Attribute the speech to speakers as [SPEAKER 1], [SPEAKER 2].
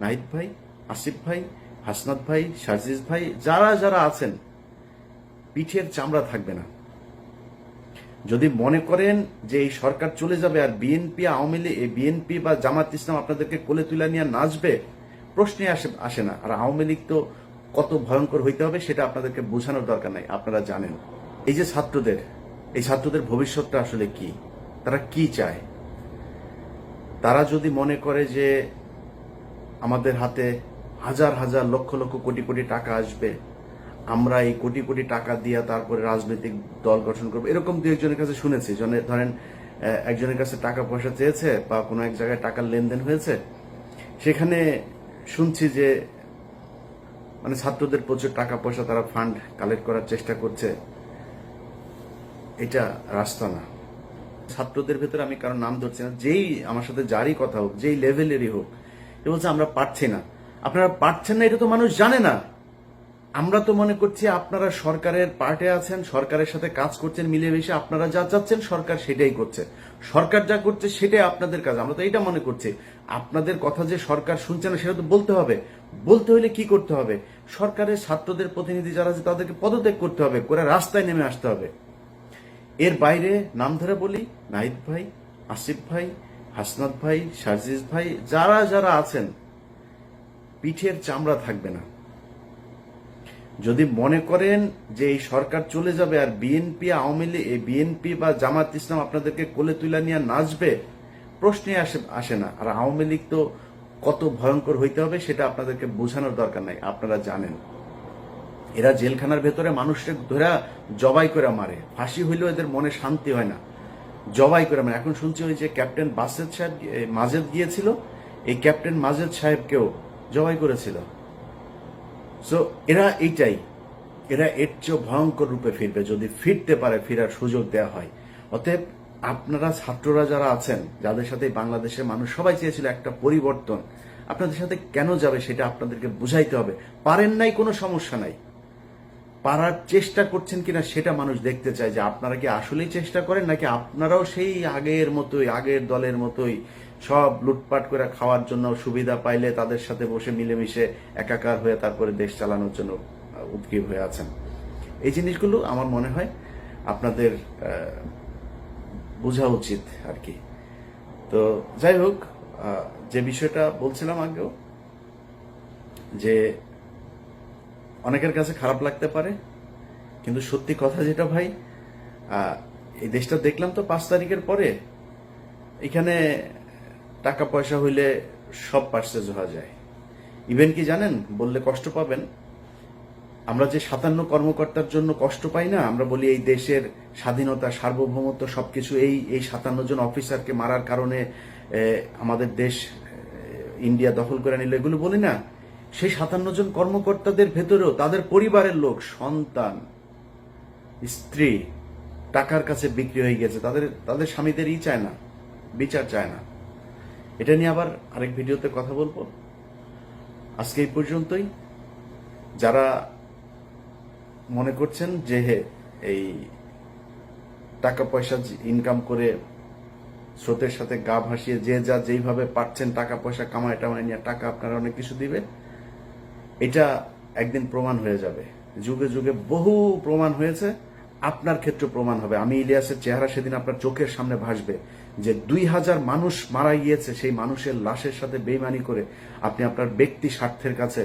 [SPEAKER 1] নাহিদ ভাই, আসিফ ভাই, হাসনাত ভাই সাজিজ ভাই, যারা যারা আছেন, পিঠের চামড়া থাকবে না। যদি মনে করেন যে এই সরকার চলে যাবে আর বিএনপি, আওয়ামী লীগ বিএনপি বা জামাত ইসলাম আপনাদেরকে কোলে তুলে নিয়ে নাচবে, প্রশ্নে আসে আসে না। আর আওয়ামী লীগ তো কত ভয়ঙ্কর হইতে হবে সেটা আপনাদেরকে বোঝানোর দরকার নাই, আপনারা জানেন। এই যে ছাত্রদের, এই ছাত্রদের ভবিষ্যৎটা আসলে কি? তারা কি চায়? তারা যদি মনে করে যে আমাদের হাতে হাজার হাজার লক্ষ লক্ষ কোটি কোটি টাকা আসবে। আমরা এই কোটি কোটি টাকা দিয়ে তারপরে রাজনৈতিক দল গঠন করব। এরকম দু একজনের কাছে শুনেছি। ধরেন একজনের কাছে টাকা পয়সা চেয়েছে বা কোনো এক জায়গায় টাকার লেনদেন হয়েছে। সেখানে শুনছি যে মানে ছাত্রদের প্রচুর টাকা পয়সা তারা ফান্ড কালেক্ট করার চেষ্টা করছে। এটা রাস্তা না। ছাত্রদের ভেতরে আমি কারণ নাম ধরছি না। যেই আমার সাথে যারই কথা হোক, যেই লেভেলেরই হোক এ বলছে, আমরা পারছি না। আপনারা পারছেন না, এটা তো মানুষ জানে না। আমরা তো মনে করছি আপনারা সরকারের পার্টে আছেন, সরকারের সাথে কাজ করছেন, মিলেমিশে আপনারা যা চাচ্ছেন, সরকার সেটাই করছে। সরকার যা করছে, সেটাই আপনাদের কাজ। আমরা তো এটা মনে করছি। আপনাদের কথা যে সরকার শুনছে না, সেটা তো বলতে হবে। বলতে হলে কি করতে হবে? সরকারের ছাত্রদের প্রতিনিধি যারা আছে, তাদেরকে পদত্যাগ করতে হবে, করে রাস্তায় নেমে আসতে হবে। এর বাইরে নাম ধরে বলি, নাহিদ ভাই, আসিফ ভাই হাসনাত ভাই সাজিজ ভাই, যারা যারা আছেন, পিঠের চামড়া থাকবে না। যদি মনে করেন যে এই সরকার চলে যাবে আর বিএনপি আওয়ামী লীগ, এই বিএনপি বা জামাত ইসলাম আপনাদেরকে কোলে তুলে নিয়ে নাচবে, প্রশ্নে আসে আসে না। আর আওয়ামী লীগ তো কত ভয়ঙ্কর হইতে হবে, সেটা আপনাদেরকে বোঝানোর দরকার নাই, আপনারা জানেন। এরা জেলখানার ভেতরে মানুষকে ধরা, জবাই করে মারে। ফাঁসি হইলেও এদের মনে শান্তি হয় না। জবাই করে মানে এখন শুনছি ওই যে ক্যাপ্টেন বাসেদ সাহেব মাজেদ গিয়েছিল, এই ক্যাপ্টেন মাজেদ সাহেবকেও জবাই করেছিল। সো এরা এইটাই, এরা এর চেয়েও ভয়ঙ্কর রূপে ফিরবে, যদি ফিরতে পারে, ফেরার সুযোগ দেওয়া হয়। অতএব আপনারা ছাত্ররা যারা আছেন, যাদের সাথে বাংলাদেশের মানুষ সবাই চেয়েছিল একটা পরিবর্তন, আপনাদের সাথে কেন যাবে সেটা আপনাদেরকে বুঝাইতে হবে। পারেন নাই, কোনো সমস্যা নাই। পারার চেষ্টা করছেন কিনা সেটা মানুষ দেখতে চায় যে আপনারা কি আসলেই চেষ্টা করেন নাকি আপনারাও সেই আগের মতোই আগের দলের মতোই সব লুটপাট করে খাওয়ার জন্য সুবিধা পাইলে তাদের সাথে বসে মিলেমিশে একাকার হয়ে তারপরে দেশ চালানোর জন্য আহ, উদ্গ্রীব হয়ে আছেন। এই জিনিসগুলো আমার মনে হয় আপনাদের বোঝা উচিত আর কি। তো যাই হোক যে বিষয়টা বলছিলাম আগেও যে অনেকের কাছে খারাপ লাগতে পারে, কিন্তু সত্যি কথা যেটা ভাই এই দেশটা দেখলাম তো পাঁচ তারিখের পরে, এখানে টাকা পয়সা হইলে সব পার্সেজ হওয়া যায়। ইভেন কি জানেন, বললে কষ্ট পাবেন। আমরা যে সাতান্ন কর্মকর্তার জন্য কষ্ট পাই না, আমরা বলি এই দেশের স্বাধীনতা, সার্বভৌমত্ব সবকিছু এই এই সাতান্ন জন অফিসারকে মারার কারণে আমাদের দেশ ইন্ডিয়া দখল করে নিল, এগুলো বলি না। সেই সাতান্ন জন কর্মকর্তাদের ভেতরেও তাদের পরিবারের লোক সন্তান স্ত্রী টাকার কাছে বিক্রি হয়ে গেছে। তাদের তাদের স্বামীদেরই চায় না বিচার চায় না। এটা নিয়ে আবার আরেক ভিডিওতে কথা বলব। আজকে এই পর্যন্তই। যারা মনে করছেন যে হে, এই টাকা পয়সা ইনকাম করে স্রোতের সাথে গা ভাসিয়ে যে যা যেইভাবে পাচ্ছেন টাকা পয়সা কামায় টামায় নিয়ে টাকা আপনারা অনেক কিছু দিবে এটা একদিন প্রমাণ হয়ে যাবে। যুগে যুগে বহু প্রমাণ হয়েছে, আপনার ক্ষেত্রে প্রমাণ হবে। আমি ইলিয়াসের চেহারা সেদিন আপনার চোখের সামনে ভাসবে যে দুই হাজার মানুষ মারা গিয়েছে, সেই মানুষের লাশের সাথে বেইমানি করে আপনি আপনার ব্যক্তি স্বার্থের কাছে